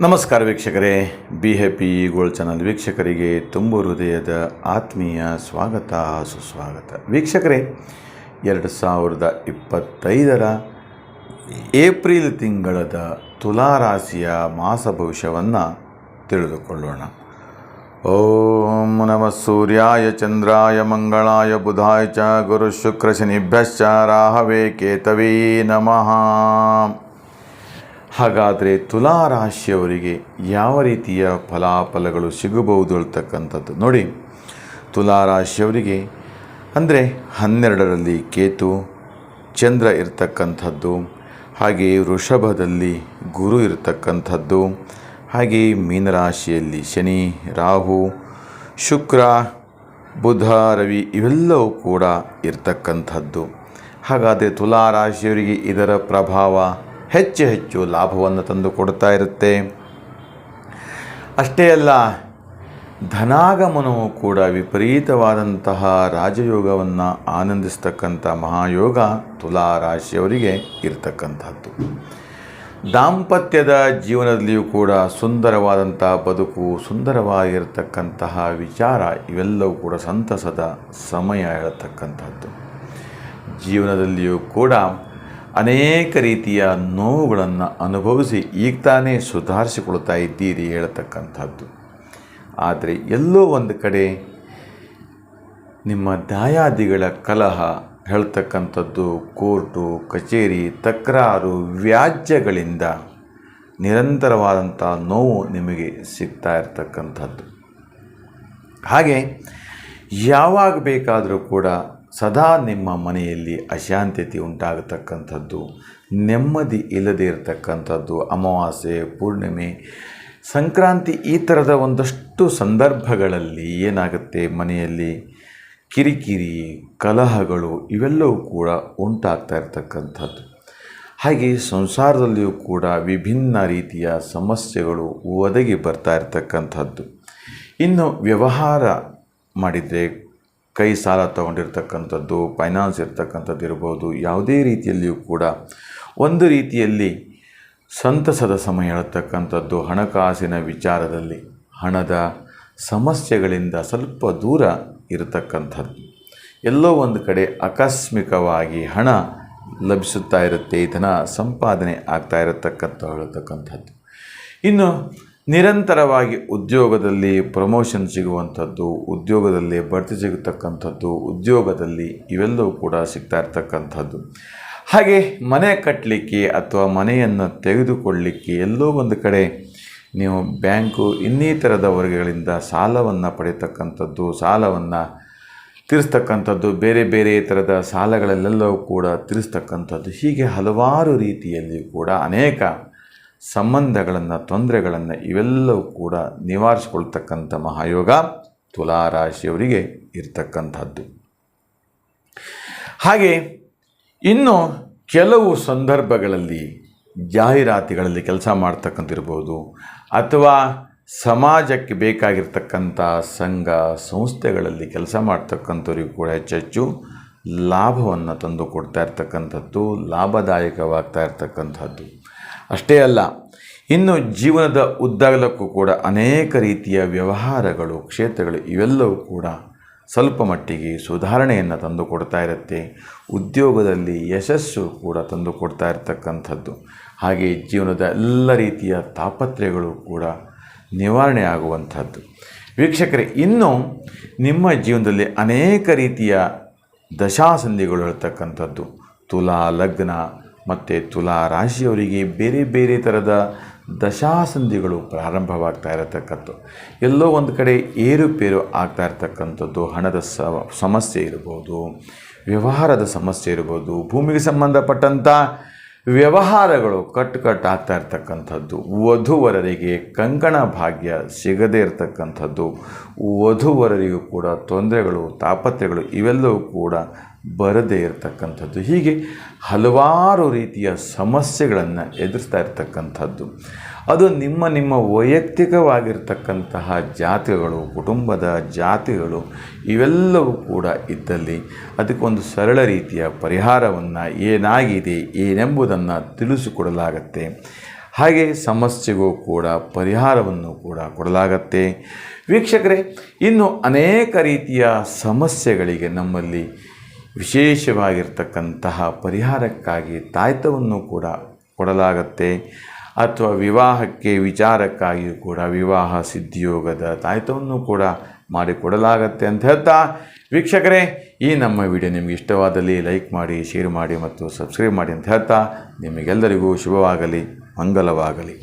ನಮಸ್ಕಾರ ವೀಕ್ಷಕರೇ. Be happy gold channel ವೀಕ್ಷಕರಿಗೆ ತುಂಬ ಹೃದಯದ ಆತ್ಮೀಯ ಸ್ವಾಗತ, ಸುಸ್ವಾಗತ. ವೀಕ್ಷಕರೇ, ಎರಡು ಸಾವಿರದ ಇಪ್ಪತ್ತೈದರ ಏಪ್ರಿಲ್ ತಿಂಗಳದ ತುಲಾರಾಶಿಯ ಮಾಸ ಭವಿಷ್ಯವನ್ನು ತಿಳಿದುಕೊಳ್ಳೋಣ. ಓಂ ನಮಃ ಸೂರ್ಯಾಯ ಚಂದ್ರಾಯ ಮಂಗಳಾಯ ಬುಧಾಯ ಚ ಗುರು ಶುಕ್ರ ಶನಿಭ್ಯಶ್ಚ ರಾಹವೇ ಕೇತವೇ ನಮಃ ಹಾಗಾದರೆ ತುಲಾರಾಶಿಯವರಿಗೆ ಯಾವ ರೀತಿಯ ಫಲಾಫಲಗಳು ಸಿಗಬಹುದು ಹೇಳ್ತಕ್ಕಂಥದ್ದು ನೋಡಿ. ತುಲಾರಾಶಿಯವರಿಗೆ ಅಂದರೆ ಹನ್ನೆರಡರಲ್ಲಿ ಕೇತು, ಚಂದ್ರ ಇರ್ತಕ್ಕಂಥದ್ದು ಹಾಗೆ ವೃಷಭದಲ್ಲಿ ಗುರು ಇರತಕ್ಕಂಥದ್ದು ಹಾಗೆ ಮೀನರಾಶಿಯಲ್ಲಿ ಶನಿ, ರಾಹು, ಶುಕ್ರ, ಬುಧ, ರವಿ ಇವೆಲ್ಲವೂ ಕೂಡ ಇರ್ತಕ್ಕಂಥದ್ದು. ಹಾಗಾದರೆ ತುಲಾ ರಾಶಿಯವರಿಗೆ ಇದರ ಪ್ರಭಾವ ಹೆಚ್ಚು ಹೆಚ್ಚು ಲಾಭವನ್ನು ತಂದು ಕೊಡ್ತಾ ಇರುತ್ತೆ. ಅಷ್ಟೇ ಅಲ್ಲ, ಧನಾಗಮನವು ಕೂಡ ವಿಪರೀತವಾದಂತಹ ರಾಜಯೋಗವನ್ನು ಆನಂದಿಸ್ತಕ್ಕಂಥ ಮಹಾಯೋಗ ತುಲಾ ರಾಶಿಯವರಿಗೆ ಇರತಕ್ಕಂಥದ್ದು. ದಾಂಪತ್ಯದ ಜೀವನದಲ್ಲಿಯೂ ಕೂಡ ಸುಂದರವಾದಂಥ ಬದುಕು, ಸುಂದರವಾಗಿರತಕ್ಕಂತಹ ವಿಚಾರ, ಇವೆಲ್ಲವೂ ಕೂಡ ಸಂತಸದ ಸಮಯ ಇರತಕ್ಕಂಥದ್ದು ಜೀವನದಲ್ಲಿಯೂ ಕೂಡ ಅನೇಕ ರೀತಿಯ ನೋವುಗಳನ್ನು ಅನುಭವಿಸಿ ಈಗ ತಾನೇ ಸುಧಾರಿಸಿಕೊಳ್ತಾ ಇದ್ದೀರಿ ಹೇಳತಕ್ಕಂಥದ್ದು. ಆದರೆ ಎಲ್ಲೋ ಒಂದು ಕಡೆ ನಿಮ್ಮ ದಾಯಾದಿಗಳ ಕಲಹ ಹೇಳ್ತಕ್ಕಂಥದ್ದು ಕೋರ್ಟು, ಕಚೇರಿ, ತಕರಾರು, ವ್ಯಾಜ್ಯಗಳಿಂದ ನಿರಂತರವಾದಂಥ ನೋವು ನಿಮಗೆ ಸಿಗ್ತಾ ಇರತಕ್ಕಂಥದ್ದು. ಹಾಗೆ ಯಾವಾಗ ಬೇಕಾದರೂ ಕೂಡ ಸದಾ ನಿಮ್ಮ ಮನೆಯಲ್ಲಿ ಅಶಾಂತತೆ ಉಂಟಾಗತಕ್ಕಂಥದ್ದು, ನೆಮ್ಮದಿ ಇಲ್ಲದೇ ಇರತಕ್ಕಂಥದ್ದು, ಅಮಾವಾಸ್ಯೆ, ಪೂರ್ಣಿಮೆ, ಸಂಕ್ರಾಂತಿ ಈ ಥರದ ಒಂದಷ್ಟು ಸಂದರ್ಭಗಳಲ್ಲಿ ಏನಾಗುತ್ತೆ ಮನೆಯಲ್ಲಿ? ಕಿರಿಕಿರಿ, ಕಲಹಗಳು ಇವೆಲ್ಲವೂ ಕೂಡ ಉಂಟಾಗ್ತಾ ಇರತಕ್ಕಂಥದ್ದು. ಹಾಗೆ ಸಂಸಾರದಲ್ಲಿಯೂ ಕೂಡ ವಿಭಿನ್ನ ರೀತಿಯ ಸಮಸ್ಯೆಗಳು ಒದಗಿ ಬರ್ತಾ ಇರತಕ್ಕಂಥದ್ದು. ಇನ್ನು ವ್ಯವಹಾರ ಮಾಡಿದರೆ ಕೈ ಸಾಲ ತಗೊಂಡಿರ್ತಕ್ಕಂಥದ್ದು, ಫೈನಾನ್ಸ್ ಇರ್ತಕ್ಕಂಥದ್ದು ಇರ್ಬೋದು, ಯಾವುದೇ ರೀತಿಯಲ್ಲಿಯೂ ಕೂಡ ಒಂದು ರೀತಿಯಲ್ಲಿ ಸಂತಸದ ಸಮಯ ಹೇಳ್ತಕ್ಕಂಥದ್ದು ಹಣಕಾಸಿನ ವಿಚಾರದಲ್ಲಿ. ಹಣದ ಸಮಸ್ಯೆಗಳಿಂದ ಸ್ವಲ್ಪ ದೂರ ಇರತಕ್ಕಂಥದ್ದು. ಎಲ್ಲೋ ಒಂದು ಕಡೆ ಆಕಸ್ಮಿಕವಾಗಿ ಹಣ ಲಭಿಸುತ್ತಾ ಇರುತ್ತೆ ಧನ ಸಂಪಾದನೆ ಆಗ್ತಾ ಇರತಕ್ಕಂಥ, ಹೇಳತಕ್ಕಂಥದ್ದು. ಇನ್ನು ನಿರಂತರವಾಗಿ ಉದ್ಯೋಗದಲ್ಲಿ ಪ್ರಮೋಷನ್ ಸಿಗುವಂಥದ್ದು, ಉದ್ಯೋಗದಲ್ಲಿ ಬಡ್ತಿ ಸಿಗತಕ್ಕಂಥದ್ದು, ಉದ್ಯೋಗದಲ್ಲಿ ಇವೆಲ್ಲವೂ ಕೂಡ ಸಿಗ್ತಾ ಇರ್ತಕ್ಕಂಥದ್ದು. ಹಾಗೆ ಮನೆ ಕಟ್ಟಲಿಕ್ಕೆ ಅಥವಾ ಮನೆಯನ್ನು ತೆಗೆದುಕೊಳ್ಳಲಿಕ್ಕೆ ಎಲ್ಲೋ ಒಂದು ಕಡೆ ನೀವು ಬ್ಯಾಂಕು ಇನ್ನಿತರದ ವರ್ಗಗಳಿಂದ ಸಾಲವನ್ನು ಪಡೆಯತಕ್ಕಂಥದ್ದು, ಸಾಲವನ್ನು ತೀರಿಸ್ತಕ್ಕಂಥದ್ದು, ಬೇರೆ ಬೇರೆ ಥರದ ಸಾಲಗಳಲ್ಲೆಲ್ಲವೂ ಕೂಡ ತೀರಿಸ್ತಕ್ಕಂಥದ್ದು, ಹೀಗೆ ಹಲವಾರು ರೀತಿಯಲ್ಲಿ ಕೂಡ ಅನೇಕ ಸಂಬಂಧಗಳನ್ನು, ತೊಂದರೆಗಳನ್ನು ಇವೆಲ್ಲವೂ ಕೂಡ ನಿವಾರಿಸ್ಕೊಳ್ತಕ್ಕಂಥ ಮಹಾಯೋಗ ತುಲಾರಾಶಿಯವರಿಗೆ ಇರತಕ್ಕಂಥದ್ದು. ಹಾಗೆ ಇನ್ನು ಕೆಲವು ಸಂದರ್ಭಗಳಲ್ಲಿ ಜಾಹೀರಾತಿಗಳಲ್ಲಿ ಕೆಲಸ ಮಾಡ್ತಕ್ಕಂತಿರ್ಬೋದು ಅಥವಾ ಸಮಾಜಕ್ಕೆ ಬೇಕಾಗಿರ್ತಕ್ಕಂಥ ಸಂಘ ಸಂಸ್ಥೆಗಳಲ್ಲಿ ಕೆಲಸ ಮಾಡ್ತಕ್ಕಂಥವ್ರಿಗೂ ಕೂಡ ಹೆಚ್ಚೆಚ್ಚು ಲಾಭವನ್ನು ತಂದು ಕೊಡ್ತಾ ಇರ್ತಕ್ಕಂಥದ್ದು, ಲಾಭದಾಯಕವಾಗ್ತಾ ಇರ್ತಕ್ಕಂಥದ್ದು. ಅಷ್ಟೇ ಅಲ್ಲ, ಇನ್ನು ಜೀವನದ ಉದ್ದಗಲಕ್ಕೂ ಕೂಡ ಅನೇಕ ರೀತಿಯ ವ್ಯವಹಾರಗಳು, ಕ್ಷೇತ್ರಗಳು ಇವೆಲ್ಲವೂ ಕೂಡ ಸ್ವಲ್ಪ ಮಟ್ಟಿಗೆ ಸುಧಾರಣೆಯನ್ನು ತಂದು ಕೊಡ್ತಾ ಇರುತ್ತೆ. ಉದ್ಯೋಗದಲ್ಲಿ ಯಶಸ್ಸು ಕೂಡ ತಂದು ಕೊಡ್ತಾ ಇರತಕ್ಕಂಥದ್ದು. ಹಾಗೆ ಜೀವನದ ಎಲ್ಲ ರೀತಿಯ ತಾಪತ್ರಯಗಳು ಕೂಡ ನಿವಾರಣೆ ಆಗುವಂಥದ್ದು. ವೀಕ್ಷಕರೇ, ಇನ್ನು ನಿಮ್ಮ ಜೀವನದಲ್ಲಿ ಅನೇಕ ರೀತಿಯ ದಶಾಸಂಧಿಗಳು ಇರತಕ್ಕಂಥದ್ದು. ತುಲಾ ಲಗ್ನ ಮತ್ತು ತುಲಾ ರಾಶಿಯವರಿಗೆ ಬೇರೆ ಬೇರೆ ಥರದ ದಶಾಸಂಧಿಗಳು ಪ್ರಾರಂಭವಾಗ್ತಾ ಇರತಕ್ಕದ್ದು ಎಲ್ಲೋ ಒಂದು ಕಡೆ ಏರುಪೇರು ಆಗ್ತಾ ಇರತಕ್ಕಂಥದ್ದು. ಹಣದ ಸಮಸ್ಯೆ ಇರ್ಬೋದು, ವ್ಯವಹಾರದ ಸಮಸ್ಯೆ ಇರ್ಬೋದು, ಭೂಮಿಗೆ ಸಂಬಂಧಪಟ್ಟಂಥ ವ್ಯವಹಾರಗಳು ಕಟ್ಟು ಕಟ್ಟು ಆಗ್ತಾ ಇರ್ತಕ್ಕಂಥದ್ದು. ವಧುವರರಿಗೆ ಕಂಕಣ ಭಾಗ್ಯ ಸಿಗದೇ ಇರತಕ್ಕಂಥದ್ದು. ವಧುವರರಿಗೂ ಕೂಡ ತೊಂದರೆಗಳು, ತಾಪತ್ರೆಗಳು ಇವೆಲ್ಲವೂ ಕೂಡ ಬರದೇ ಇರತಕ್ಕಂಥದ್ದು. ಹೀಗೆ ಹಲವಾರು ರೀತಿಯ ಸಮಸ್ಯೆಗಳನ್ನು ಎದುರಿಸ್ತಾ ಇರತಕ್ಕಂಥದ್ದು. ಅದು ನಿಮ್ಮ ನಿಮ್ಮ ವೈಯಕ್ತಿಕವಾಗಿರ್ತಕ್ಕಂತಹ ಜಾತಿಗಳು, ಕುಟುಂಬದ ಜಾತಿಗಳು ಇವೆಲ್ಲವೂ ಕೂಡ ಇದ್ದಲ್ಲಿ ಅದಕ್ಕೊಂದು ಸರಳ ರೀತಿಯ ಪರಿಹಾರವನ್ನು ಏನಾಗಿದೆ, ಏನೆಂಬುದನ್ನು ತಿಳಿಸಿಕೊಡಲಾಗತ್ತೆ. ಹಾಗೆ ಸಮಸ್ಯೆಗೂ ಕೂಡ ಪರಿಹಾರವನ್ನು ಕೂಡ ಕೊಡಲಾಗತ್ತೆ. ವೀಕ್ಷಕರೇ, ಇನ್ನು ಅನೇಕ ರೀತಿಯ ಸಮಸ್ಯೆಗಳಿಗೆ ನಮ್ಮಲ್ಲಿ ವಿಶೇಷವಾಗಿರ್ತಕ್ಕಂತಹ ಪರಿಹಾರಕ್ಕಾಗಿ ತಾಯ್ತವನ್ನು ಕೂಡ ಕೊಡಲಾಗತ್ತೆ. ಅಥವಾ ವಿವಾಹಕ್ಕೆ ವಿಚಾರಕ್ಕಾಗಿಯೂ ಕೂಡ ವಿವಾಹ ಸಿದ್ಧಿಯೋಗದ ತಾಯ್ತವನ್ನು ಕೂಡ ಮಾಡಿಕೊಡಲಾಗತ್ತೆ ಅಂತ ಹೇಳ್ತಾ ವೀಕ್ಷಕರೇ, ಈ ನಮ್ಮ ವಿಡಿಯೋ ನಿಮಗೆ ಇಷ್ಟವಾದಲ್ಲಿ ಲೈಕ್ ಮಾಡಿ, ಶೇರ್ ಮಾಡಿ ಮತ್ತು ಸಬ್ಸ್ಕ್ರೈಬ್ ಮಾಡಿ ಅಂತ ಹೇಳ್ತಾ ನಿಮಗೆಲ್ಲರಿಗೂ ಶುಭವಾಗಲಿ, ಮಂಗಲವಾಗಲಿ.